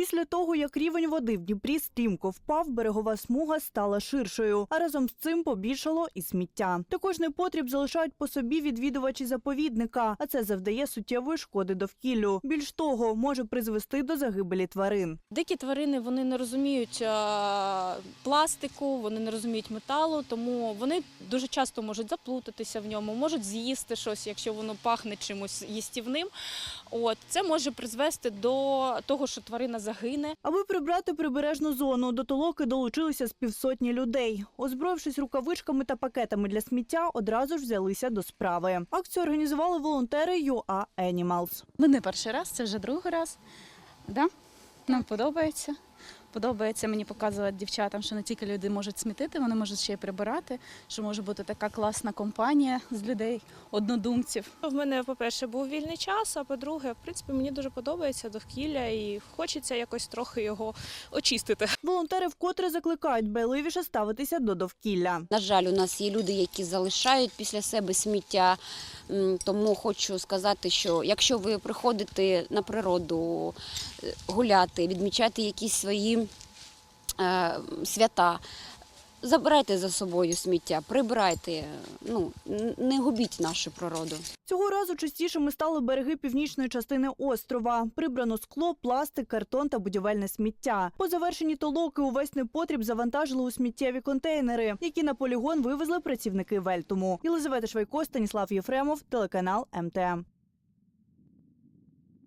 Після того, як рівень води в Дніпрі стрімко впав, берегова смуга стала ширшою, а разом з цим побільшало і сміття. Також непотріб залишають по собі відвідувачі заповідника, а це завдає суттєвої шкоди довкіллю. Більш того, може призвести до загибелі тварин. Дикі тварини вони не розуміють е, пластику, вони не розуміють металу, тому вони дуже часто можуть заплутатися в ньому, можуть з'їсти щось, якщо воно пахне чимось їстівним. От це може призвести до того, що тварина загине. Аби прибрати прибережну зону, до толоки долучилися з півсотні людей. Озброївшись рукавичками та пакетами для сміття, одразу ж взялися до справи. Акцію організували волонтери UA Animals. Ми не перший раз, це вже другий раз. Да? Нам подобається. Подобається мені показувати дівчатам, що не тільки люди можуть смітити, вони можуть ще й прибирати, що може бути така класна компанія з людей, однодумців. В мене, по-перше, був вільний час, а по-друге, в принципі, мені дуже подобається довкілля і хочеться якось трохи його очистити. Волонтери вкотре закликають байливіше ставитися до довкілля. На жаль, у нас є люди, які залишають після себе сміття. Тому хочу сказати, що якщо ви приходите на природу е, гуляти, відмічати якісь свої е, свята, забирайте за собою сміття, прибирайте, ну не губіть нашу природу. Цього разу частішими стали береги північної частини острова. Прибрано скло, пластик, картон та будівельне сміття. По завершенні толоки увесь непотріб завантажили у сміттєві контейнери, які на полігон вивезли працівники Вельтуму. Єлизавета Швайко, Станіслав Єфремов, телеканал МТМ.